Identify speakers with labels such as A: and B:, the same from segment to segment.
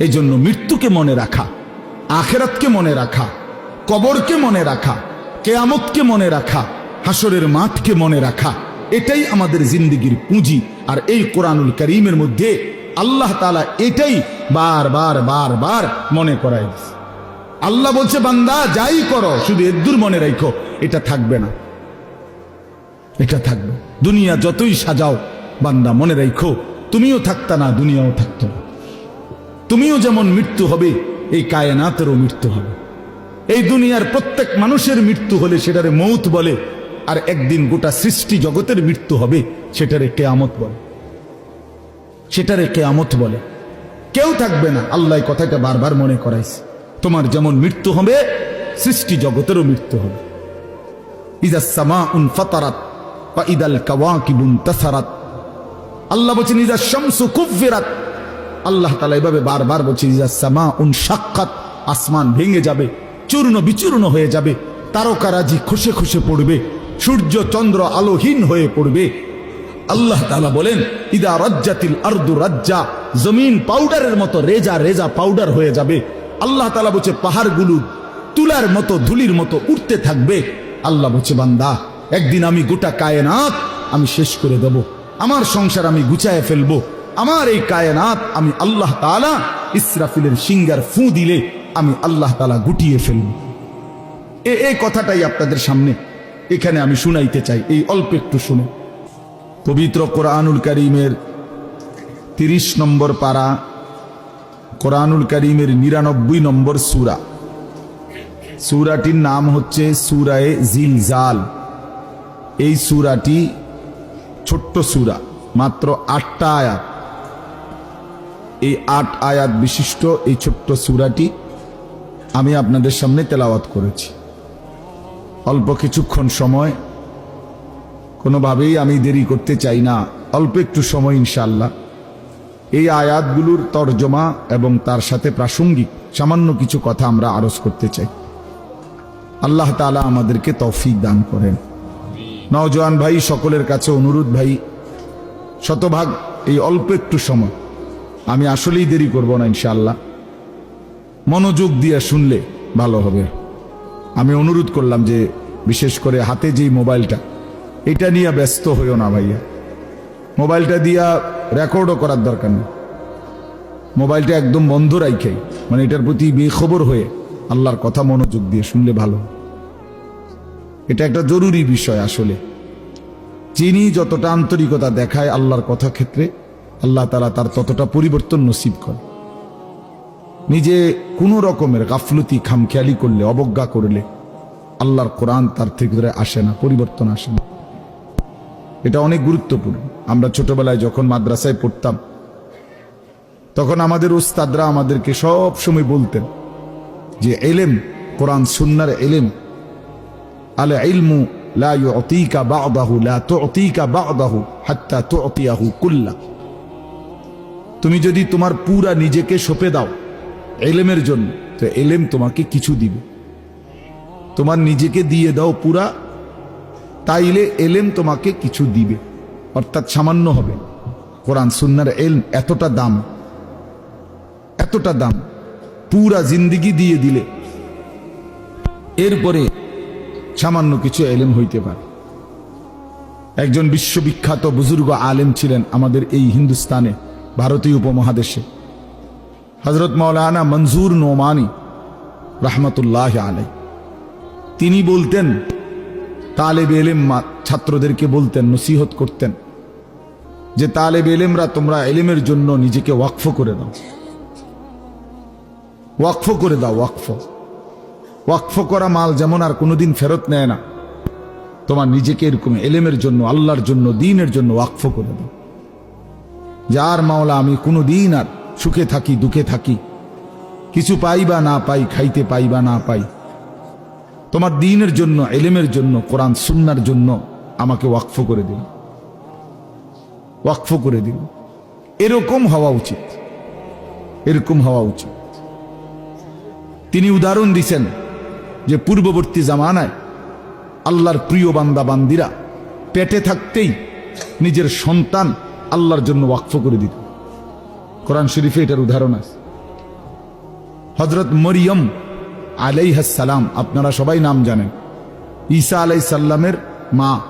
A: এই জন্য মৃত্যুকে মনে রাখা, আখেরাতকে মনে রাখা, কবরকে মনে রাখা, কেয়ামতকে মনে রাখা হাসরের মাঠকে মনে রাখা, এটাই আমাদের জিন্দগির পুঁজি। আর এই কোরআনুল করিমের মধ্যে আল্লাহ তালা এটাই বার বার বার বার মনে করাই আল্লাহ বলছে, বান্দা, যাই করো, শুধু এদ্দুর মনে রাখো এটা থাকবে না। এটা থাকবে। দুনিয়া যতই সাজাও, বান্দা, মনে রাখো তুমিও থাকতা না, দুনিয়াও থাকতো না। তুমিও যেমন মৃত্যু হবে, এই কায়নাতেরও মৃত্যু হবে। এই দুনিয়ার প্রত্যেক মানুষের মৃত্যু হলে সেটারে মৌত বলে, আর একদিন গোটা সৃষ্টি জগতের মৃত্যু হবে, সেটারে কেয়ামত বলে। সেটারে কেয়ামত বলে। কেউ থাকবে না, আল্লাহ কথাটা বারবার মনে করাইছে। তোমার যেমন মৃত্যু হবে, সৃষ্টি জগতেরও মৃত্যু হবে। ইজা সামা উন ফাতারাত বা ইদাল কাওয়াকিবুন তাসারাত। আল্লাহ বলছেন ইজা শামসু কুফিরাত আল্লাহ তালা এভাবে বারবার বলছে উন সাক্ষাৎ আসমান ভেঙে যাবে, চূর্ণ বিচূর্ণ হয়ে যাবে তারকারাজি খুশে খুশে পড়বে, সূর্য চন্দ্র আলোহীন হয়ে পড়বে। আল্লাহ তালা বলেন, ইদা রাজ্জাতিল আর্দু রাজ্জা জমিন পাউডারের মতো রেজা রেজা পাউডার হয়ে যাবে। আল্লাহ তালা বলছে, পাহাড়গুলো তুলার মতো, ধুলির মতো উঠতে থাকবে। আল্লাহ বলছে, বান্দা, একদিন আমি গোটা কায়নাত আমি শেষ করে দেব। আমার সংসার আমি গুছায় ফেলব। আমার এই কায়নাত আমি আল্লাহ তালা ইসরাফিলের সিঙ্গার ফু দিলে আমি আল্লাহ তালা গুটিয়ে ফেলব। এ এই কথাটাই আপনাদের সামনে এখানে আমি শুনাইতে চাই, এই অল্প একটু শুনে। পবিত্র কোরআনুল করিমের তিরিশ নম্বর পারা, কোরআনুল করিমের নিরানব্বই নম্বর সুরা। সুরাটির নাম হচ্ছে সুরায়ে জিলজাল। এই সুরাটি ছোট্ট সুরা, মাত্র আটটা আয়াত। এই আট আয়াত বিশিষ্ট এই ছোট্ট সুরাটি আমি আপনাদের সামনে তেলাওয়াত করেছি। অল্প কিছুক্ষণ সময়, কোনোভাবেই আমি দেরি করতে চাই না। অল্প একটু সময় ইনশাল্লাহ এই আয়াতগুলোর তর্জমা এবং তার সাথে প্রাসঙ্গিক সামান্য কিছু কথা আমরা আরজ করতে চাই। আল্লাহ তালা আমাদেরকে তৌফিক দান করেন। নওজোয়ান ভাই, সকলের কাছে অনুরোধ ভাই, শতভাগ এই অল্প একটু সময়। আমি আসলেই দেরি করব না, ইনশাআল্লাহ। মনোযোগ দিয়ে শুনলে ভালো হবে। আমি অনুরোধ করলাম যে, বিশেষ করে হাতে যেই মোবাইলটা, এটা নিয়ে ব্যস্ত হইও না ভাইয়া। মোবাইলটা দিয়া রেকর্ডও করার দরকার নেই। মোবাইলটা একদম বন্ধ রাইখাই মানে এটার প্রতি বেখবর হয়ে আল্লাহর কথা মনোযোগ দিয়ে শুনলে ভালো। এটা একটা জরুরি বিষয় আসলে। যিনি যতটা আন্তরিকতা দেখায় আল্লাহর কথা ক্ষেত্রে আল্লাহ তালা তার ততটা পরিবর্তন নসিব করে। নিজে কোনো রকমের গাফলতি, খামখেয়ালি করলে, অবজ্ঞা করলে আল্লাহর কোরআন তার থেকে ধরে আসে না, পরিবর্তন আসে না। এটা অনেক গুরুত্বপূর্ণ। আমরা ছোটবেলায় যখন মাদ্রাসায় পড়তাম, তখন আমাদের উস্তাদরা আমাদেরকে সব সময় বলতেন যে, এলেম, কোরআন সুন্নার এলেম। আলে ইলমু লা ইউতিকা বা'দাহু, লা তু'তিকা বা'দাহু হাত্তা তু'তিয়াহু কুল্লা। তুমি যদি তোমার পুরা নিজেকে সঁপে দাও এলেমের জন্য, তো এলেম তোমাকে কিছু দিবে। তোমার নিজেকে দিয়ে দাও পুরা, তাইলে এলেম তোমাকে কিছু দিবে। অর্থাৎ সামান্য হবে। কোরআন সুন্নার এলম এতটা দাম এতটা দাম, পুরা জিন্দিগি দিয়ে দিলে এরপরে সামান্য কিছু এলেম হইতে পারে। একজন বিশ্ববিখ্যাত বুজুর্গ আলেম ছিলেন আমাদের এই হিন্দুস্তানে। ভারতীয় উপমহাদেশে। হজরত মৌলানা মঞ্জুর নোমানি রহমতুল্লাহ আলাই তিনি বলতেন, তালেব এলেম ছাত্রদেরকে বলতেন, নসিহত করতেন যে, তালেব এলেমরা তোমরা এলেমের জন্য নিজেকে ওয়াকফ করে দাও। ওয়াকফ করে দাও, ওয়াকফ। ওয়াকফ করা মাল যেমন আর কোনোদিন ফেরত নেয় না, তোমার নিজেকে এরকম এলেমের জন্য, আল্লাহর জন্য, দিনের জন্য ওয়াকফ করে দাও। যার মাওলা আমি কোনো দিন আর সুখে থাকি, দুঃখে থাকি। কিছু পাই বা না পাই, খাইতে পাই বা না পাই। তোমার দিনের জন্য, এলেমের জন্য, কোরআন সুন্নার জন্য আমাকে ওয়াকফ করে দিল। ওয়াকফ করে দিল। এরকম হওয়া উচিত। এরকম হওয়া উচিত। তিনি উদাহরণ দিছেন যে পূর্ববর্তী জামানায় আল্লাহর প্রিয় বান্দা বান্দিরা পেটে থাকতেই নিজের সন্তান আল্লাহর জন্য ওয়াকফ করে দিত। কোরআন শরীফে এটার উদাহরণ আছে। হজরত মরিয়ম আলাইহাসালাম আপনারা সবাই নাম জানেন। ঈসা আলাই সাল্লামের মা।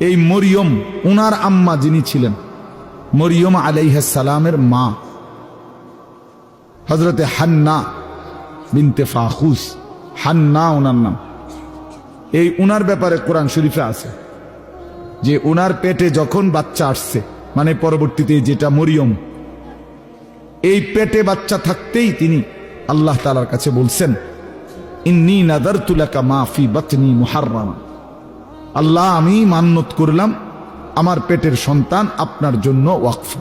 A: এই মরিয়ম, উনার আম্মা যিনি ছিলেন, মরিয়ম আলাইহাসালামের মা। হজরতে হান্না বিনতে ফাহুস হান্না ওনার নাম। এই উনার ব্যাপারে কোরআন শরীফে আছে। যে ওনার পেটে যখন বাচ্চা আসছে মানে পরবর্তীতে যেটা মরিয়ম, এই পেটে বাচ্চা থাকতেই তিনি আল্লাহ তালার কাছে বলছেন, ইন্নি নাদার তুলাকা মাফি বাতনি আল্লাহ, আমি মান্যত করলাম, আমার পেটের সন্তান আপনার জন্য ওয়াকফ।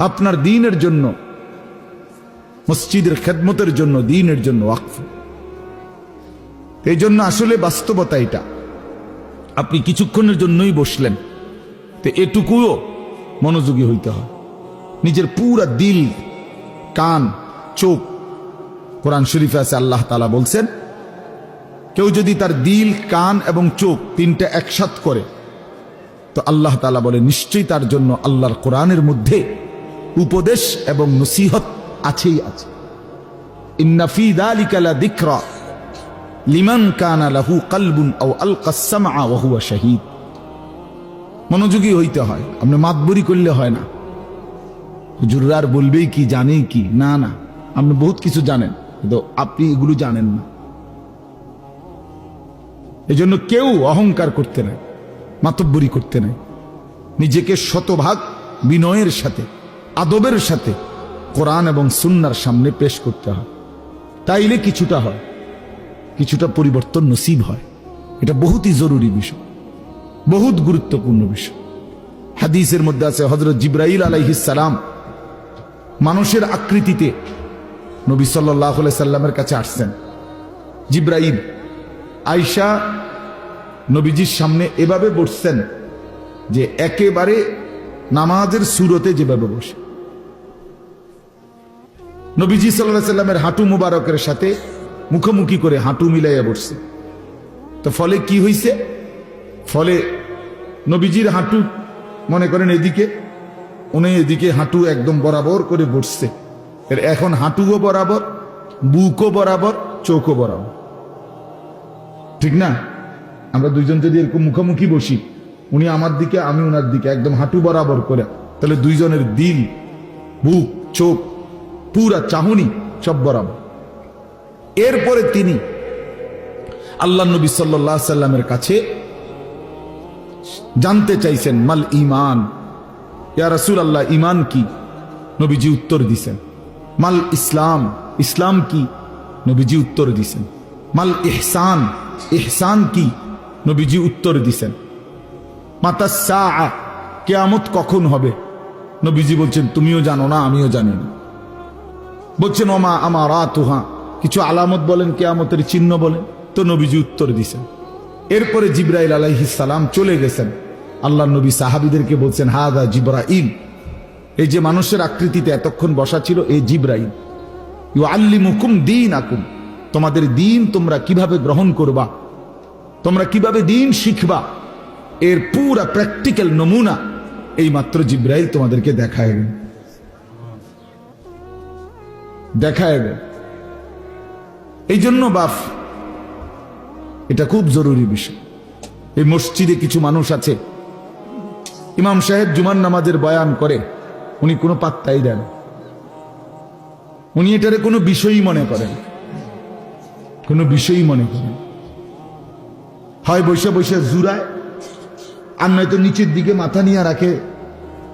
A: আপনার দিনের জন্য, মসজিদের খেদমতের জন্য, দিনের জন্য ওয়াকফ। এই জন্য আসলে বাস্তবতা এটা। আপনি কিছুক্ষণের জন্যই বসলেন। তো এটুকুও মনোযোগী হইতে হয়। নিজের পুরা দিল, কান, চোখ, কোরআন শরীফে আছে, আল্লাহ তালা বলছেন, কেউ যদি তার দিল, কান এবং চোখ তিনটা একসাথ করে, তো আল্লাহ তালা বলে, নিশ্চয়ই তার জন্য আল্লাহর কোরআনের মধ্যে উপদেশ এবং নসিহত আছেই আছে। ইন্নাফি দালিকালা দিকরা। লিমান কানা লাহু কালবুন আও আল ওহুয়া শাহিদ। মনোযোগী হইতে হয়, আপনি মাতবরি করলে হয় না। হুজুরার বলবেই কি, জানেই কি? না না, আপনি বহুত কিছু জানেন, কিন্তু আপনি এগুলো জানেন না। এই জন্য কেউ অহংকার করতে নাই, মাতব্বরি করতে নাই। নিজেকে শতভাগ বিনয়ের সাথে, আদবের সাথে কোরআন এবং সুন্নার সামনে পেশ করতে হয়। তাইলে কিছুটা হয়। কিছুটা পরিবর্তন নসিব হয়। এটা বহুতই জরুরি বিষয়। বহুত গুরুত্বপূর্ণ বিষয়। হাদিসের মধ্যে আছে হজরত জিব্রাইল সালাম মানুষের আকৃতিতে নবী সাল্লাহ সাল্লামের কাছে আসছেন। জিব্রাইল আয়সা নবীজির সামনে এভাবে বসছেন যে একেবারে নামাজের সুরতে যেভাবে বসে। নবীজি সাল্লাহ সাল্লামের হাঁটু মুবারকের সাথে মুখোমুখি করে হাঁটু মিলাইয়া বসছে। তো ফলে কি হইছে? ফলে নবীজির হাঁটু, মনে করেন এদিকে, উনি এদিকে হাঁটু একদম বরাবর করে বসছে। এখন হাঁটুও বরাবর, বুকও বরাবর, চোখও বরাবর। ঠিক না? আমরা দুইজন যদি এরকম মুখোমুখি বসি, উনি আমার দিকে, আমি ওনার দিকে, একদম হাঁটু বরাবর করে, তাহলে দুইজনের দিল, বুক, চোখ, পুরা চাহনি সব বরাবর। এরপরে তিনি আল্লাহ নবী সাল্লাহ সাল্লামের কাছে জানতে চাইছেন, মাল ইমান ইয়া রাসূল আল্লাহ ইমান কি? নবীজি উত্তর দিছেন, মাল ইসলাম? ইসলাম কি? নবীজি উত্তর দিছেন, মাল ইহসান? ইহসান কি? নবীজি উত্তর দিছেন মাতা সা কেয়ামত কখন হবে? নবীজি বলছেন, তুমিও জানো না, আমিও জানি না। বলছেন, ওমা আমার তুহা কিছু আলামত বলেন, কেয়ামতের চিহ্ন বলেন। তো নবীজি উত্তর দিছেন। এরপরে জিব্রাইল সালাম চলে গেছেন। আল্লাহ নবী সাহাবিদেরকে বলছেন হাদা জিব্রাইল। এই যে মানুষের আকৃতিতে এতক্ষণ বসা ছিল, এই জিব্রাইল। ইউ আল্লিমুকুম দিন আকুম তোমাদের দিন তোমরা কীভাবে গ্রহণ করবা? তোমরা কীভাবে দিন শিখবা? এর পুরা প্র্যাকটিক্যাল নমুনা এই মাত্র জিব্রাইল তোমাদেরকে দেখায় দেখায় এই জন্য বাফ, এটা খুব জরুরি বিষয়। এই মসজিদে কিছু মানুষ আছে। ইমাম সাহেব জুমান নামাজের বয়ান করে, উনি কোনো পাত্তাই দেন উনি এটারে কোনো বিষয়ই মনে করেন কোনো বিষয়ই মনে করেন হয় বসে বসে জুরায় আর নয়তো নিচের দিকে মাথা নিয়ে রাখে।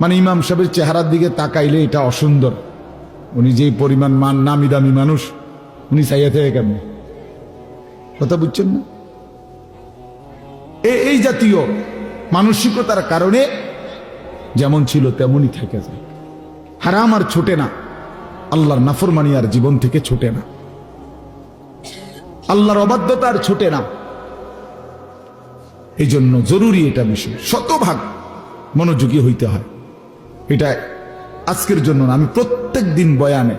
A: মানে ইমাম সাহেবের চেহারার দিকে তাকাইলে এটা অসুন্দর। উনি যে পরিমাণ মান নামি দামি মানুষ উনি চাইয়া থেকে কেমন? কথা বুঝছেন না? এই জাতীয় মানসিকতার কারণে যেমন ছিল তেমনই থেকে যায়। হারাম আর ছোটে না। আল্লাহর নাফরমানি আর জীবন থেকে ছোটে না। আল্লাহর অবাধ্যতা আর ছোটে না। এই জন্য জরুরি এটা বিষয়। শতভাগ মনোযোগী হইতে হয়। এটা আজকের জন্য না, আমি প্রত্যেক দিন বয়ানে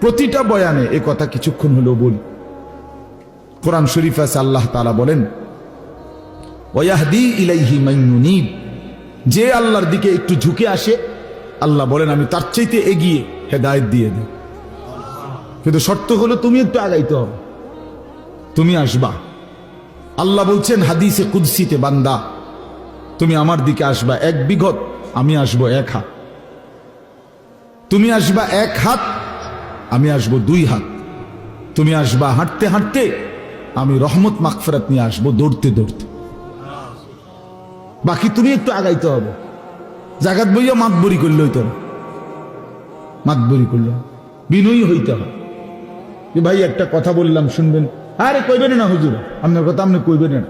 A: প্রতিটা বয়ানে এ কথা কিছুক্ষণ হলেও বলি। কোরআন শরীফ আছে, আল্লাহ তাআলা বলেন, ওয়াহদি ইলাইহি মাইনুনিব যে আল্লাহর দিকে একটু ঝুঁকে আসে, আল্লাহ বলেন, আমি তার চাইতে এগিয়ে হেদায়ত দিয়ে দিই। কিন্তু শর্ত হলো, তুমি একটু আগাইতে হবে। তুমি আসবা। আল্লাহ বলছেন, হাদিসে কুদসিতে বান্দা, তুমি আমার দিকে আসবা। এক বিঘত আমি আসব এক হাত। তুমি আসবা এক হাত আমি আসব দুই হাত। তুমি আসবা হাঁটতে হাঁটতে, আমি রহমত মাকফরাত নিয়ে আসব দৌড়তে দৌড়তে। বাকি তুমি একটু আগাইতে হবে। জাগাত বইয়া মাতবরি করলে হইতে হবে মাতবরি করলে। বিনয়ী হইতে হবে। যে ভাই, একটা কথা বললাম, শুনবেন। আরে, কইবেন না হুজুর? আপনার কথা আপনি কইবেন না।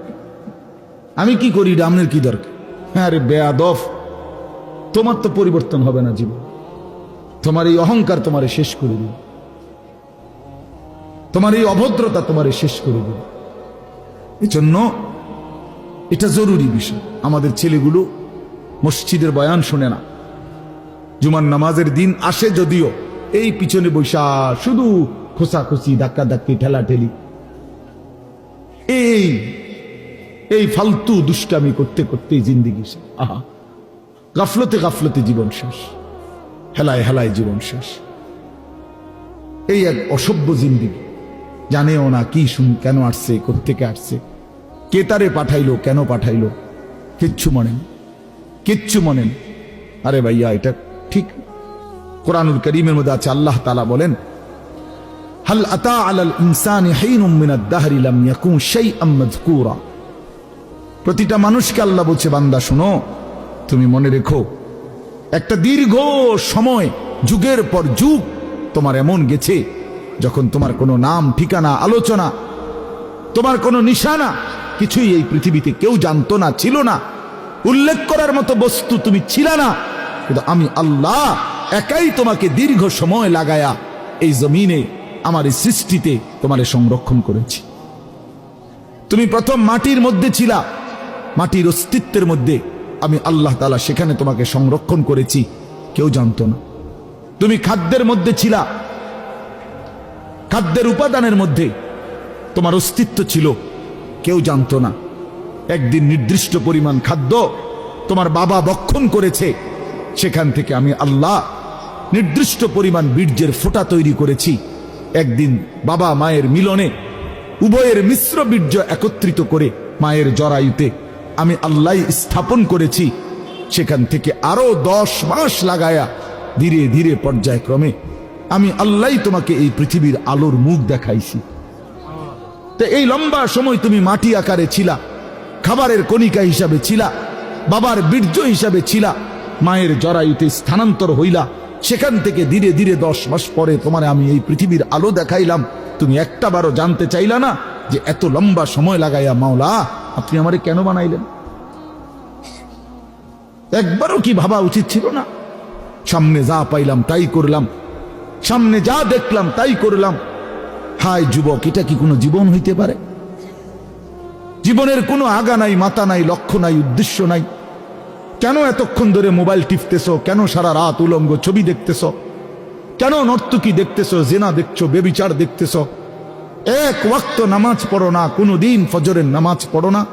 A: আমি কি করি আপনার কি দরকার? হ্যাঁ আরে বেয়াদফ তোমার তো পরিবর্তন হবে না জীবন। তোমার এই অহংকার তোমারে শেষ করে দিবে। তোমার এই অভদ্রতা তোমার শেষ করে দিবে। এজন্য এটা জরুরি বিষয়। আমাদের ছেলেগুলো মসজিদের বয়ান শোনে না। জুমার নামাজের দিন আসে যদিও এই পিছনে বৈশা শুধু খোসাখুসি ধাক্কা ধাক্কি ঠেলা ঠেলি এই এই ফালতু দুষ্টামি করতে করতেই জিন্দিগি। আহা, গাফলতে গাফলতে জীবন শেষ। হেলায় হেলায় জীবন শেষ। এই এক অসভ্য জিন্দিগি। জানেও না কি শুন, কেন আসছে, কোত্থেকে আসছে কে তারে পাঠাইলো, কেন পাঠাইলো কিচ্ছু মনে নেই। কিচ্ছু মনে নেই। আরে ভাইয়া, এটা ঠিক কোরআনুল করিমের মধ্যে আছে, আল্লাহ তালা বলেন, হাল আতা আলাল ইনসানি হাইনুম মিনাদ দাহরি লাম ইয়াকুন শাইআম মাযকুরা প্রতিটা মানুষকে আল্লাহ বলছে, বান্দা, শোনো, তুমি মনে রেখো, একটা দীর্ঘ সময়, যুগের পর যুগ তোমার এমন গেছে যখন তোমার কোনো নাম, ঠিকানা, আলোচনা, তোমার কোনো নিশানা, কিছুই এই পৃথিবীতে কেউ জানতো না, ছিল না। উল্লেখ করার মতো বস্তু তুমি ছিল না। কিন্তু আমি আল্লাহ একাই তোমাকে দীর্ঘ সময় লাগায়া এই জমিনে, আমার এই সৃষ্টিতে তোমারে সংরক্ষণ করেছি। তুমি প্রথম মাটির মধ্যে ছিলা। মাটির অস্তিত্বের মধ্যে আমি আল্লাহ তালা সেখানে তোমাকে সংরক্ষণ করেছি। কেউ জানতো না। তুমি খাদ্যের মধ্যে ছিলা। খাদ্যের উপাদানের মধ্যে তোমার অস্তিত্ব ছিল। কেউ জানতো না। একদিন নির্দিষ্ট পরিমাণ খাদ্য তোমার বাবা বক্ষণ করেছে। সেখান থেকে আমি আল্লাহ নির্দিষ্ট পরিমাণ বীর্যের ফোঁটা তৈরি করেছি। একদিন বাবা মায়ের মিলনে উভয়ের মিশ্র বীর্য একত্রিত করে মায়ের জরায়ুতে আমি আল্লাহ স্থাপন করেছি। সেখান থেকে আরও দশ মাস লাগায়া ধীরে ধীরে পর্যায়ক্রমে আমি আল্লাহ তোমাকে এই পৃথিবীর আলোর মুখ দেখাইছি। এই লম্বা সময় তুমি মাটি আকারে ছিলা, খাবারের কণিকা হিসাবে ছিলা, বাবার বীর্য হিসাবে ছিলা, মায়ের জরায়ুতে স্থানান্তর হইলা, সেখান থেকে ধীরে ধীরে দশ মাস পরে তোমার আমি এই পৃথিবীর আলো দেখাইলাম। তুমি একটা বারও জানতে চাইলা না যে এত লম্বা সময় লাগাইয়া, মাওলা, আপনি আমারে কেন বানাইলেন? একবারও কি ভাবা উচিত ছিল না? সামনে যা পাইলাম তাই করলাম। সামনে যা দেখলাম, তাই করলাম। হায় যুবক, এটা কি কোনো জীবন হইতে পারে? জীবনের কোনো আগা নাই, মাথা নাই, লক্ষ্য নাই, উদ্দেশ্য নাই। কেন এতক্ষণ ধরে মোবাইল টিপতেছ? কেন সারা রাত উলঙ্গ ছবি দেখতেছ? কেন নর্তকী দেখতেছ, জেনা দেখছ, বেবিচার দেখতেছ? এক ওয়াক্ত নামাজ পড়ো না কোনো দিন ফজরের নামাজ পড়ো না।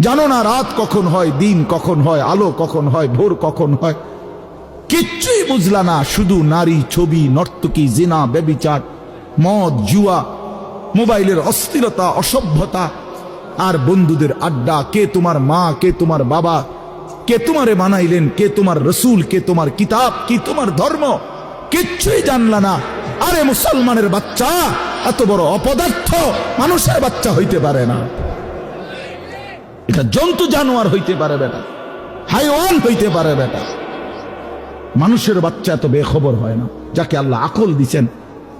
A: জানো না রাত কখন হয়, দিন কখন হয়, আলো কখন হয়, ভোর কখন হয়। কিচ্ছুই বুঝলা না, শুধু নারী, ছবি, নর্তকী, জিনা বেবিচার মদ, জুয়া, মোবাইলের অস্থিরতা, অসভ্যতা, আর বন্ধুদের আড্ডা, কে তোমার মা, কে তোমার বাবা, কে তোমারে বানাইলেন, কে তোমার রসুল, কে তোমার কিতাব, কি তোমার ধর্ম, কিচ্ছুই জানলা না। আরে মুসলমানের বাচ্চা, এত বড় অপদার্থ, মানুষের বাচ্চা হইতে পারে না। এটা জন্তু জানোয়ার হইতে পারে বেটা, হাইওয়ান হইতে পারে বেটা। মানুষের বাচ্চা এত বেখবর হয় না। যাকে আল্লাহ আকল দিয়েছেন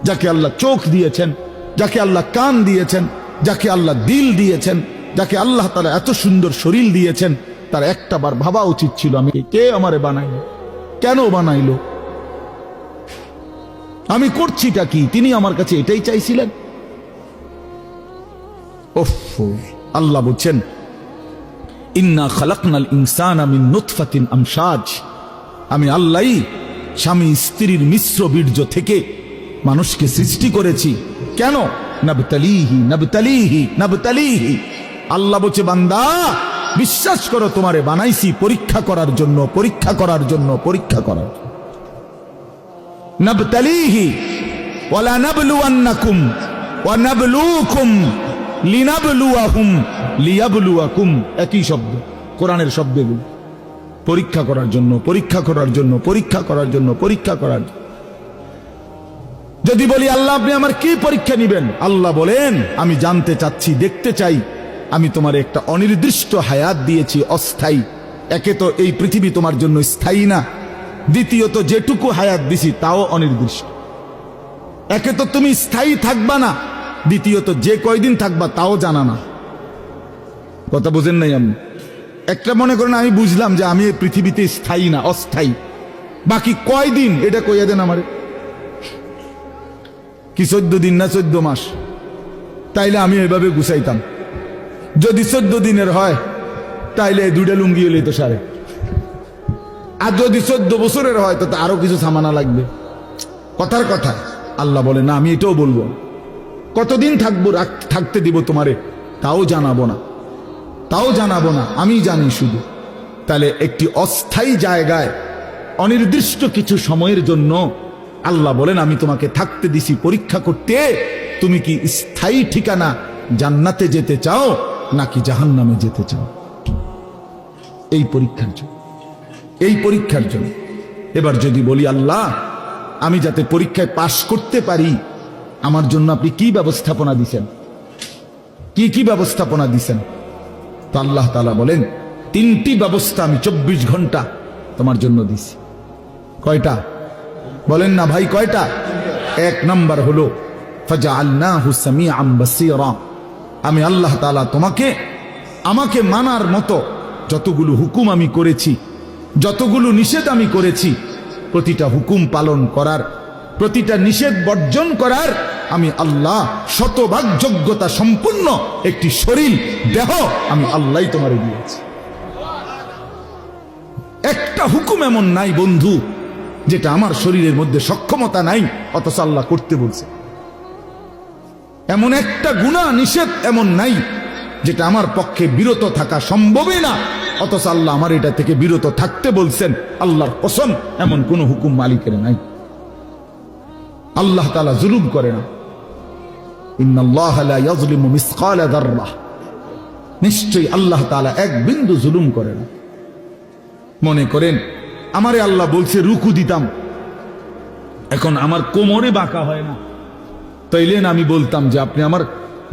A: যাকে আল্লাহ চোখ দিয়েছেন, যাকে আল্লাহ কান দিয়েছেন, যাকে আল্লাহ দিল দিয়েছেন, যাকে আল্লাহ তারা এত সুন্দর শরীর দিয়েছেন, তার একটা বার ভাবা উচিত ছিল, আমি কে আমারে বানাইলো? কেন বানাইলো? আমি করছিটা কি? তিনি আমার কাছে এটাই চাইছিলেন? আল্লাহ বলছেন, ইন্না খালাকনাল ইনসান আমি নুতফাতিন আমসাজ। আমি আল্লাহ স্বামী স্ত্রীর মিশ্র বীর্য থেকে মানুষকে সৃষ্টি করেছি। কেন? নবতালিহি নবতালিহি নবতালিহি। আল্লাহ বলছে, বান্দা, বিশ্বাস করো, তোমারে বানাইছি পরীক্ষা করার জন্য, পরীক্ষা করার জন্য, পরীক্ষা করার। নাবতালিহি, ওয়ালা নাবলুয়ান্নাকুম, ওয়া নাবলুকুম লিনাবলুয়াহুম, লিয়াবলুয়াকুম। একই শব্দ, কোরআনের শব্দগুলো। পরীক্ষা করার জন্য, পরীক্ষা করার জন্য, পরীক্ষা করার জন্য, পরীক্ষা করার যদি বলি, আল্লাহ, আপনি আমার কি পরীক্ষা নিবেন? আল্লাহ বলেন, আমি জানতে চাচ্ছি, দেখতে চাই। আমি তোমার একটা অনির্দিষ্ট হায়াত দিয়েছি, অস্থায়ী। একে তো এই পৃথিবী তোমার জন্য স্থায়ী না। দ্বিতীয়ত, যেটুকু হায়াত দিছি, তাও অনির্দিষ্ট। একে তো তুমি স্থায়ী থাকবা না। দ্বিতীয়ত, যে কয়দিন থাকবা তাও জানা না। কথা বুঝেন নাই আমি একটা মনে করেন, আমি বুঝলাম যে আমি এই পৃথিবীতে স্থায়ী না, অস্থায়ী। বাকি কয়দিন এটা কইয়া দেন আমারে? কি চোদ্দ দিন না চোদ্দ মাস? তাইলে আমি এভাবে গুছাইতাম। যদি চোদ্দ দিনের হয়, তাইলে দুইটা লুঙ্গি এলে তো সারে। আর যদি চোদ্দ বছরের হয় তো আরও কিছু সামানা লাগবে। কথার কথা, আল্লাহ বলে, না, আমি এটাও বলব। কতদিন থাকব থাকতে দিব তোমারে? তাও জানাব না। তাও জানাব না, আমি জানি শুধু। তাহলে একটি অস্থায়ী জায়গায় অনির্দিষ্ট কিছু সময়ের জন্য আল্লাহ বলেন, আমি তোমাকে থাকতে দিছি পরীক্ষা করতে। তুমি কি স্থায়ী ঠিকানা জান্নাতে যেতে চাও নাকি জাহান্নামে যেতে চাও? এই পরীক্ষার জন্য, এই পরীক্ষার জন্য। এবার যদি বলি, আল্লাহ, আমি যাতে পরীক্ষায় পাশ করতে পারি, আমার জন্য আপনি কি ব্যবস্থাপনা দিছেন? কি কি ব্যবস্থাপনা দিছেন? তো আল্লাহ তালা বলেন, তিনটি ব্যবস্থা আমি চব্বিশ ঘণ্টা তোমার জন্য দিছি। কয়টা? বলেন না ভাই, কয়টা? এক নাম্বার হলো ফজা আল্লাহ হুসামি আমি আল্লাহ তালা তোমাকে, আমাকে মানার মতো যতগুলো হুকুম আমি করেছি, যতগুলো নিষেধ আমি করেছি, প্রতিটা হুকুম পালন করার, প্রতিটা নিষেধ বর্জন করার আমি আল্লাহ শতভাগ যোগ্যতা সম্পূর্ণ একটি শরীর, দেহ আমি আল্লাহ তোমারে দিয়েছি। একটা হুকুম এমন নাই বন্ধু, যেটা আমার শরীরের মধ্যে সক্ষমতা নাই, অথচ আল্লাহ করতে বলছে। এমন একটা গুণা নিষেধ এমন নাই, যেটা আমার পক্ষে বিরত থাকা সম্ভবই না, অথচ আল্লাহ আমার এটা থেকে বিরত থাকতে বলছেন, আল্লাহর পছন্দ এমন কোন হুকুম মালিকের নাই। আল্লাহ তালা জুলুম করে না। নিশ্চয়ই আল্লাহ তালা এক বিন্দু জুলুম করে না মনে করেন, আমারে আল্লাহ বলছে, রুকু দিতাম। এখন আমার কোমরে বাঁকা হয় না। তাইলেন আমি বলতাম যে, আপনি আমার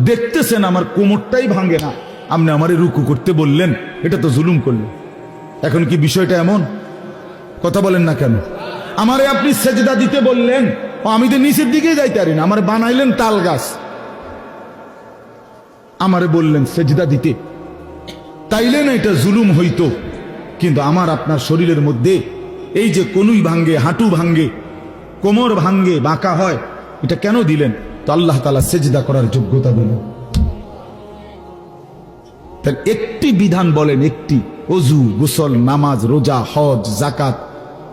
A: দেখতেছেন, আমার কোমরটাই ভাঙে না। আপনি আমারে রুকু করতে বললেন, এটা তো জুলুম করলেন। এখন কি বিষয়টা এমন? কথা বলেন না কেন? আমারে আপনি সেজদা দিতে বললেন আমি তো নিচের দিকে যাইতে পারি না, আমার বানাইলেন তাল গাছ। আমারে বললেন, সেজদা দিতে। তাইলে না এটা জুলুম হইতো। কিন্তু আমার আপনার শরীরের মধ্যে এই যে কনুই ভাঙ্গে, হাঁটু ভাঙ্গে, কোমর ভাঙ্গে, বাঁকা হয়, এটা কেন দিলেন? তো আল্লাহ তালা সেজদা করার যোগ্যতা দিলেন। তার একটি বিধান বলেন একটি অজু গোসল, নামাজ, রোজা, হজ জাকাত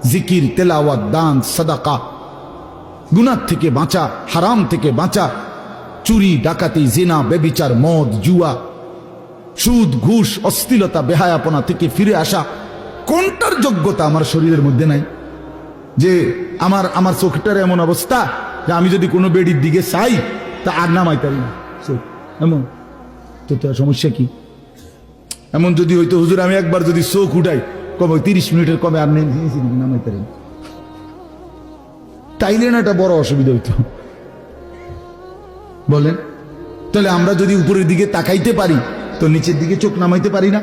A: জিকির, তেলাওয়াত, দান, সাদাকা। গুনার থেকে বাঁচা, হারাম থেকে বাঁচা চুরি, ডাকাতি, জেনা, বেবিচার, মদ, জুয়া, সুদ, ঘুষ অস্থিলতা বেহায়াপনা থেকে ফিরে আসা কোনটার যোগ্যতা আমার শরীরের মধ্যে নাই? যে আমার আমার চোখটার এমন অবস্থা যে আমি যদি কোনো বেডির দিকে চাই, তা আর নামাই পারি না। এমন। তো সমস্যা কি? এমন যদি হইতো, হুজুর, আমি একবার যদি চোখ উঠাই কবে তিরিশ মিনিটের কবে আর নেই নামাই পারি। তাইলে না একটা বড় অসুবিধা হইতো। বলেন। তাহলে আমরা যদি উপরের দিকে তাকাইতে পারি, তো নিচের দিকে চোখ নামাইতে পারি না?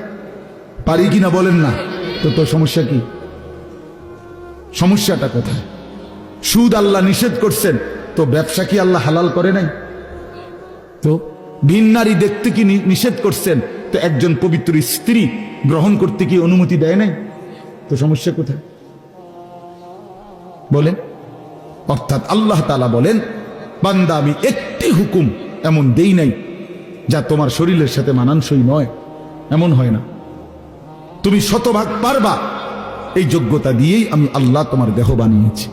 A: পারি কি না বলেন না? তো তোর সমস্যা কি? সমস্যাটা কোথায়? সুদ আল্লাহ নিষেধ করছেন, তো ব্যবসা কি আল্লাহ হালাল করে নাই? তো ভিন নারী দেখতে কি নিষেধ করছেন, তো একজন পবিত্র স্ত্রী গ্রহণ করতে কি অনুমতি দেয় নাই? তো সমস্যা কোথায়? বলেন। অর্থাৎ আল্লাহ তালা বলেন বান্দা, আমি একটি হুকুম এমন দেই নাই যা তোমার শরীরের সাথে মানানসই নয়। এমন হয় না। তুমি শতভাগ পারবা এই যোগ্যতা দিয়েই আমি আল্লাহ তোমার দেহ বানিয়েছি।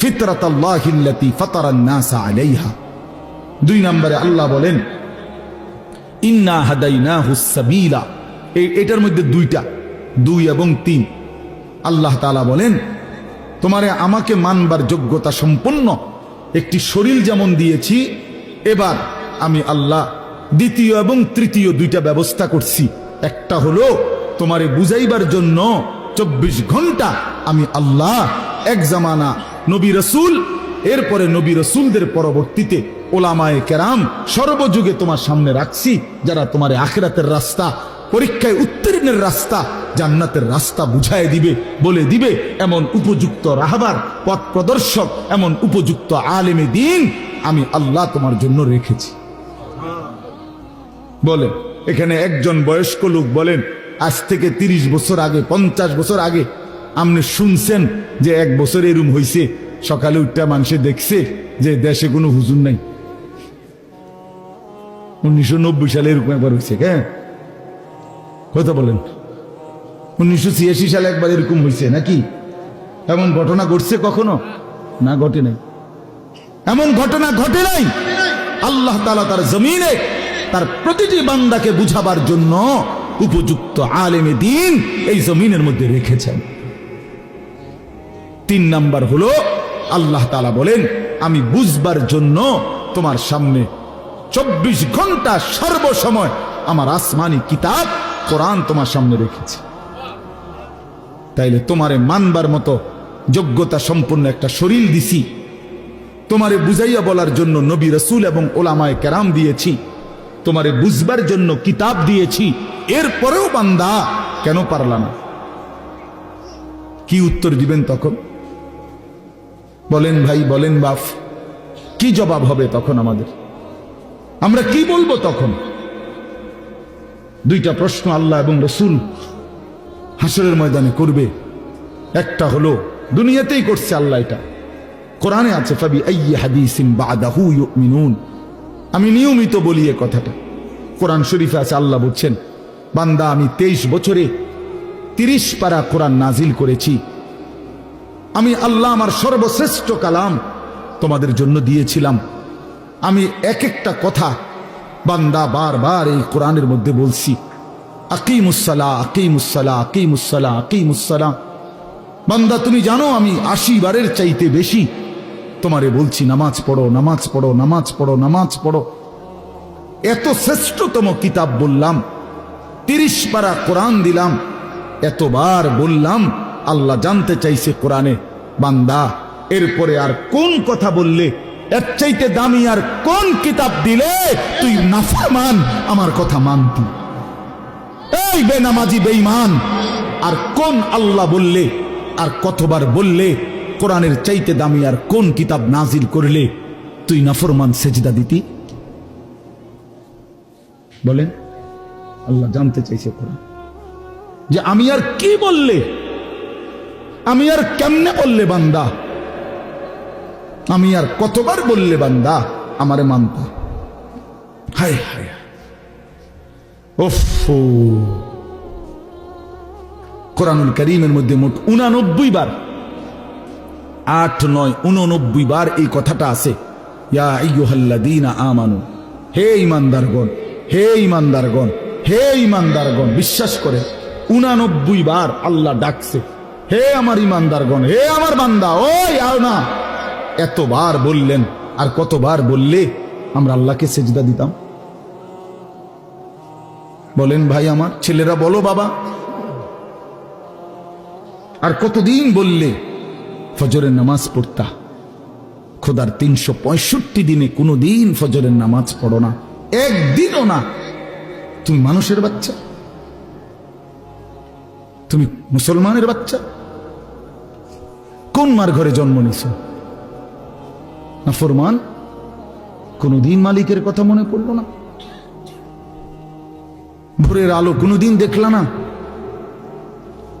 A: ফিতরাত আল্লাহিল্লাতি ফাতারান নাসা আলাইহা। দুই নম্বরে আল্লাহ বলেন, ইন্না হাদাইনাহু সাবিলা। এই এটার মধ্যে দুইটা, দুই এবং তিন। আল্লাহ তালা বলেন, তোমারে আমাকে মানবার যোগ্যতা সম্পন্ন একটি শরীর যেমন দিয়েছি, এবার আমি আল্লাহ দ্বিতীয় এবং তৃতীয় দুইটা ব্যবস্থা করছি। একটা হলো, তোমারে বুঝাইবার জন্য চব্বিশ ঘণ্টা আমি আল্লাহ এক জামানা নবী রসুল, এরপরে নবী রসুলদের পরবর্তীতে ওলামায়ে কেরাম সর্বযুগে তোমার সামনে রাখছি, যারা তোমার আখেরাতের রাস্তা পরীক্ষায় উত্তীর্ণের রাস্তা জান্নাতের রাস্তা বুঝায় দিবে, বলে দিবে এমন উপযুক্ত রাহাবার, পথ প্রদর্শক, এমন উপযুক্ত আলেমে দিন আমি আল্লাহ তোমার জন্য রেখেছি। বলে, এখানে একজন বয়স্ক লোক বলেন, আজ থেকে তিরিশ বছর আগে, পঞ্চাশ বছর আগে আপনি শুনছেন যে এক বছর এরম হইছে। সকালে উঠটা মানুষে দেখছে যে দেশে কোনো হুজুর নাই। উনিশশো নব্বই সালে এরকম একবার হয়েছে হ্যাঁ? কথা বলেন। উনিশশো ছিয়াশি সালে একবার এরকম হয়েছে নাকি? এমন ঘটনা ঘটছে কখনো? না, ঘটে নাই। এমন ঘটনা ঘটে নাই। আল্লাহ তালা তার জমিনে তার প্রতিটি বান্দাকে বুঝাবার জন্য উপযুক্ত আলেমে দিন এই জমিনের মধ্যে রেখেছেন। তিন নাম্বার হলো, আল্লাহ তালা বলেন, আমি বুঝবার জন্য তোমার সামনে চব্বিশ ঘণ্টা সর্বসময় আমার আসমানি কিতাব কোরআন তোমার সামনে রেখেছি। তাইলে তোমারে মানবার মতো যোগ্যতা সম্পন্ন একটা শরীর দিছি। তোমারে বুঝাইয়া বলার জন্য নবী রসুল এবং ওলামায় কেরাম দিয়েছি। তোমারে বুঝবার জন্য কিতাব দিয়েছি। এরপরেও বান্দা কেন পারলা না? কি উত্তর দিবেন তখন? বলেন ভাই, বলেন বাপ, কি জবাব হবে তখন আমাদের? আমরা কি বলব তখন? দুইটা প্রশ্ন আল্লাহ এবং রসুল হাসরের ময়দানে করবে। একটা হলো, দুনিয়াতেই করছে আল্লাহ এটা। কোরআনে আছে, ফাবি ইউমিনুন। আমি নিয়মিত বলি এ কথাটা। কোরআন শরীফে আছে, আল্লাহ বলছেন, বান্দা, আমি তেইশ বছরে তিরিশ পারা কোরআন নাজিল করেছি। আমি আল্লাহ আমার সর্বশ্রেষ্ঠ কালাম তোমাদের জন্য দিয়েছিলাম। আমি এক একটা কথা বান্দা বারবার এই কোরআনের মধ্যে বলছি আকিমুসালা আকিমুসালা আকিমুসালা আকিমুসালা বান্দা, তুমি জানো আমি আশি বারের চাইতে বেশি। তোমারে বলছি, নামাজ পড়ো নামাজ পড়ো নামাজ পড়ো নামাজ পড়ো। এত শ্রেষ্ঠতম কিতাব বললাম, তিরিশ পারা কোরআন দিলাম, এতবার বললাম, আল্লাহ জানতে চাইছে কোরআনে। বান্দা, এরপরে আর কোন কথা বললে এর চাইতে দামি আর কোন কিতাব দিলে তুই নাফরমান? আমার কথা মানতি। এই বেনামাজি, বেঈমান, আর কোন আল্লাহ বললে, আর কতবার বললে, কোরআনের চাইতে দামি আর কোন কিতাব নাজিল করলে তুই নাফরমান সেজদা দিতি? বলেন, আল্লাহ জানতে চাইছে কোরআন। যে আমি আর কি বললে? আমি আর কেমনে বললে বান্দা? আমি আর কতবার বললে বান্দা, আমারে মানতা? হায় হায় ওফো কোরআনুল করিমের মধ্যে মোট উনানব্বই বার, আট, নয়, উননব্বই বার এই কথাটা আছে। আমানু, হে ইমানদারগণ হে ইমানদারগণ হে ইমানদারগণ বিশ্বাস করে, উনানব্বই বার আল্লাহ ডাকছে, হে আমার ইমানদারগণ হে আমার বান্দা, ওই আও না এতবার বললেন, আর কতবার বললে আমরা আল্লাহকে সেজদা দিতাম? বলেন ভাই আমার, ছেলেরা বলো বাবা। আর কতদিন বললে, ফজরের নামাজ পড়তা? খোদার তিনশো পঁয়ষট্টি দিনে কোনো দিন ফজরের নামাজ পড়ো না। একদিনও না। তুমি মানুষের বাচ্চা? তুমি মুসলমানের বাচ্চা? কোন মার ঘরে জন্ম নিছ? না ফরমান? কোনদিন মালিকের কথা মনে পড়ল না। ভোরের আলো কোনোদিন দেখলা না।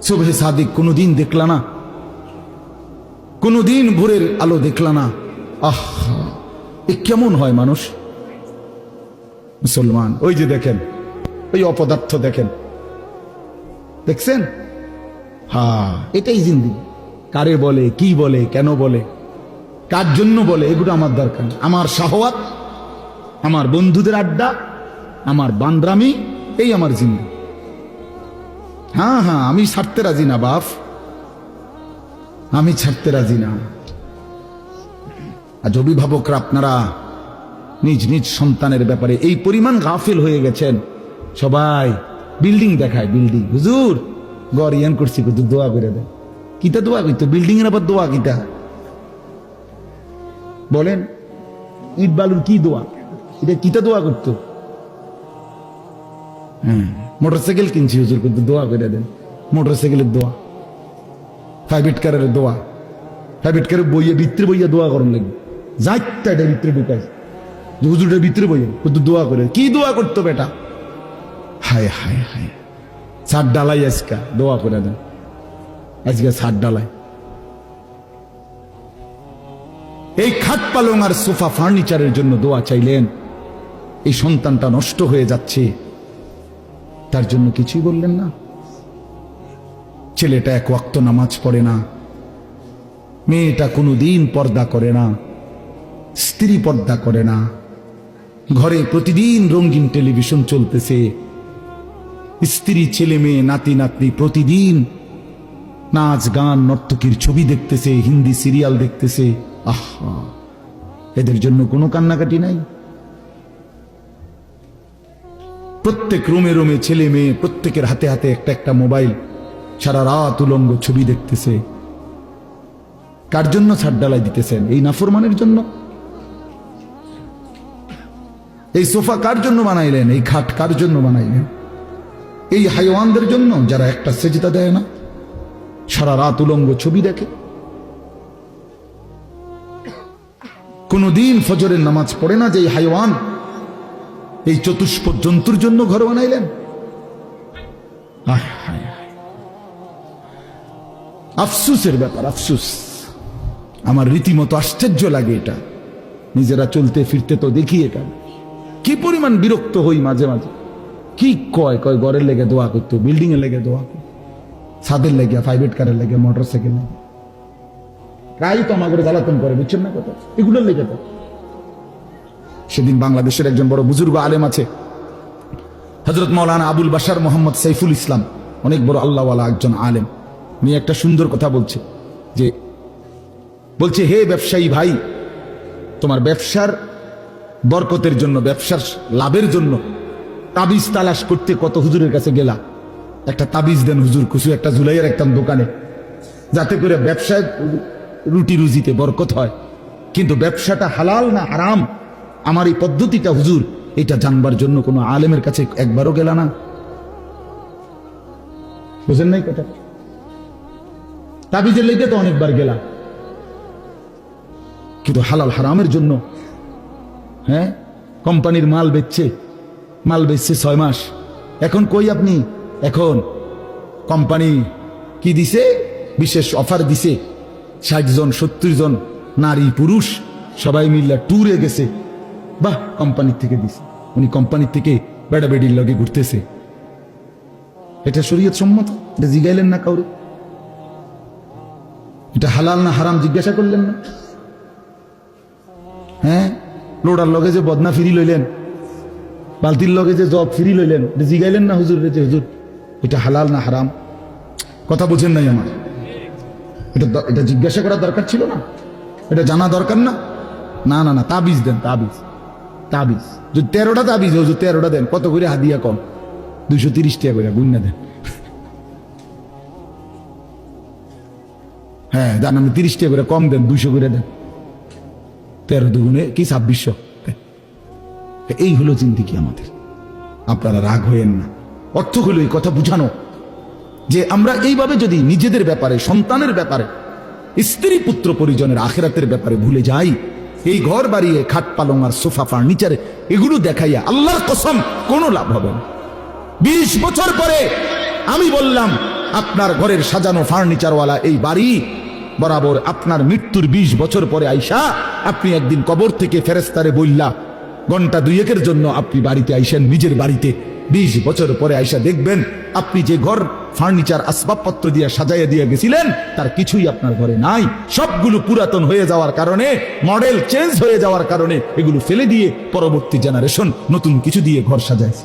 A: শোভে সাদিক কোনোদিন দেখলা না। কোনোদিন ভোরের আলো দেখলা না। আহ, এ কেমন হয় মানুষ? মুসলমান, ওই যে দেখেন, ওই অপদার্থ দেখেন। দেখছেন? হ্যাঁ এটাই জিন্দি কারে বলে, কি বলে, কেন বলে? কার জন্য বলে? এগুলো আমার দরকার আমার শাহওয়াত, আমার বন্ধুদের আড্ডা, আমার বান্দ্রামি, এই আমার জিন্দি হ্যাঁ হ্যাঁ আমি ছাড়তে রাজি না বাপ আমি ছাড়তে রাজি না। আজ অভিভাবকরা আপনারা নিজ নিজ সন্তানের ব্যাপারে এই পরিমাণ গাফিল হয়ে গেছেন। সবাই বিল্ডিং দেখায়, বিল্ডিং। হুজুর, গড় ইয়ান করছি কিন্তু দোয়া করে দেয় কিতা দোয়া? করতো বিল্ডিং এর আবার দোয়া কিতা? বলেন, ইট বালুর কি দোয়া? এটা কিতা দোয়া করতো? হ্যাঁ মোটরসাইকেল কিনছি হুজুর, কিন্তু দোয়া করে দেন। মোটরসাইকেলের দোয়া প্রাইভেট কারের দোয়া প্রাইভেট কারের বইয়ে, ভিতরে বইয়া দোয়া করুন লাগবে। যাইতা এটা ভিতরে ঢুকাই যে হুজুরের ভিতরে বইয়ে, কিন্তু দোয়া করে। কি দোয়া করতো বেটা? হায় হায় হায়। সার ডালাই আজকা, দোয়া করে দেন। আজকে সার ডালাই। এই খাট পালং আর সোফা ফার্নিচারের জন্য দোয়া চাইলেন। এই সন্তানটা নষ্ট হয়ে যাচ্ছে। তার জন্য কিছুই বললেন না। ছেলেটা এক ওয়াক্ত নামাজ পড়ে না। মেয়েটা কোনো দিন পর্দা করে না। স্ত্রী পর্দা করে না। ঘরে প্রতিদিন রঙিন টেলিভিশন চলতেছে। স্ত্রী, ছেলে, মেয়ে, নাতি, নাতনি প্রতিদিন নাচ, গান, নর্তকীর ছবি দেখতেছে, হিন্দি সিরিয়াল দেখতেছে। আহা, এদের জন্য কোনো কান্নাকাটি নাই? প্রত্যেক রুমে রুমে ছেলে মেয়ে, প্রত্যেকের হাতে হাতে একটা একটা মোবাইল সারা রাত উলঙ্গ ছবি দেখতেছে। কার জন্য ছাড় ডালাই দিতেছেন? এই নাফরমানের জন্য? এই সোফা কার জন্য বানাইলেন? এই খাট কার জন্য বানাইলেন? এই হাইওয়ানদের জন্য যারা একটা সেজদা দেয় না, সারা রাত উলঙ্গ ছবি দেখে। কোনদিন ফজরের নামাজ পড়ে না যে এই হাইওয়ান, এই চতুষ্প জন্তুর জন্য ঘর বানাইলেন। আফসুসের ব্যাপার, আফসুস। আমার রীতিমতো আশ্চর্য লাগে এটা। নিজেরা চলতে ফিরতে তো দেখি এটা। কি পরিমাণ বিরক্ত হই মাঝে মাঝে। কি কয় কয় ঘরের লেগে দোয়া করতো বিল্ডিং এর লেগে দোয়া করতো, ছাদের লেগে প্রাইভেট কারের লেগে মোটর সাইকেল লেগে। প্রায় তো আমাকে জ্বালাতন করে, বুঝছেন না কথা? এগুলোর লেগে তো। সেদিন বাংলাদেশের একজন বড় বুজুর্গ আলেম আছে হজরত মৌলানা আবুল বাসার মোহাম্মদ সাইফুল ইসলাম, অনেক বড় আল্লাহওয়ালা একজন আলেম। উনি একটা সুন্দর কথা বলছে, যে বলছে, হে ব্যবসায়ী ভাই, তোমার ব্যবসার বরকতের জন্য, ব্যবসার লাভের জন্য তাবিজ তালাশ করতে কত হুজুরের কাছে গেলা? একটা তাবিজ দেন হুজুর কুসু একটা জুলাইয়ের একটা দোকানে। যাতে করে ব্যবসায় রুটি রুজিতে বরকত হয়। কিন্তু ব্যবসাটা হালাল না আরাম আমার এই পদ্ধতিটা হুজুর, এটা জানবার জন্য কোনো আলেমের কাছে একবারও গেলা না। বুঝেন নাই কথা? তাবিজের লেগে তো অনেকবার গেলা কিন্তু হালাল হারামের জন্য হ্যাঁ? কোম্পানির মাল বেচছে মাল বেচছে ছয় মাস। এখন কই আপনি? এখন কোম্পানি কি দিছে? বিশেষ অফার দিছে। ষাট জন, সত্তর জন নারী, পুরুষ, সবাই মিল্লা ট্যুরে গেছে। বাহ কোম্পানির থেকে দিছে। উনি কোম্পানির থেকে বেড়া বেডির লগে ঘুরতেছে। এটা শরীয়ত সম্মত? এটা জিগাইলেন না কাউরে? এটা হালাল না হারাম জিজ্ঞাসা করলেন না? হ্যাঁ? লোডার লগে যে বদনা ফিরি লইলেন, বালতির লগে যে জব ফিরি লইলেন, এটা জিগাইলেন না হুজুর রে যে হুজুর? এটা হালাল না হারাম? কথা বোঝেন নাই আমার। এটা এটা জিজ্ঞাসা করার দরকার ছিল না? এটা জানা দরকার না? না না না, তাবিজ দেন, তাবিজ। তাবিজ। যদি তেরোটা তাবিজ, হুজুর, তেরোটা দেন, কত করে হাদিয়া কম দুইশো তিরিশ টাকা করে, গুন্না দেন। হ্যাঁ জান আমি তিরিশ টাকা করে কম দেন, দুইশো করে দেন। তেরো দুগুণে কি, ছাব্বিশশো? এই হলো চিন্তি কি আমাদের। আপনারা রাগ হইয়েন না। অর্থ হলো এই কথা বুঝানো। যে আমরা এইভাবে যদি নিজেদের ব্যাপারে, সন্তানের ব্যাপারে, স্ত্রী পুত্র পরিজনের আখেরাতের ব্যাপারে ভুলে যাই, এই ঘর বাড়িয়ে, খাট পালং আর সোফা ফার্নিচারে এগুলো দেখাইয়া আল্লাহর কসম কোনো লাভ হবে না। বিশ বছর পরে আমি বললাম, আপনার ঘরের সাজানো ফার্নিচারওয়ালা এই বাড়ি, বরাবর আপনার মৃত্যুর বিশ বছর পরে আইসা আপনি একদিন কবর থেকে ফেরেস্তারে বললা ঘণ্টা দুইয়েকের জন্য আপনি বাড়িতে আইসেন, নিজের বাড়িতে। বিশ বছর পরে আইসা দেখবেন, আপনি যে ঘর ফার্নিচার আসবাবপত্র দিয়ে সাজাইয়া দিয়ে গেছিলেন, তার কিছুই আপনার ঘরে নাই। সবগুলো পুরাতন হয়ে যাওয়ার কারণে মডেল চেঞ্জ হয়ে যাওয়ার কারণে এগুলো ফেলে দিয়ে পরবর্তী জেনারেশন নতুন কিছু দিয়ে ঘর সাজাইছে।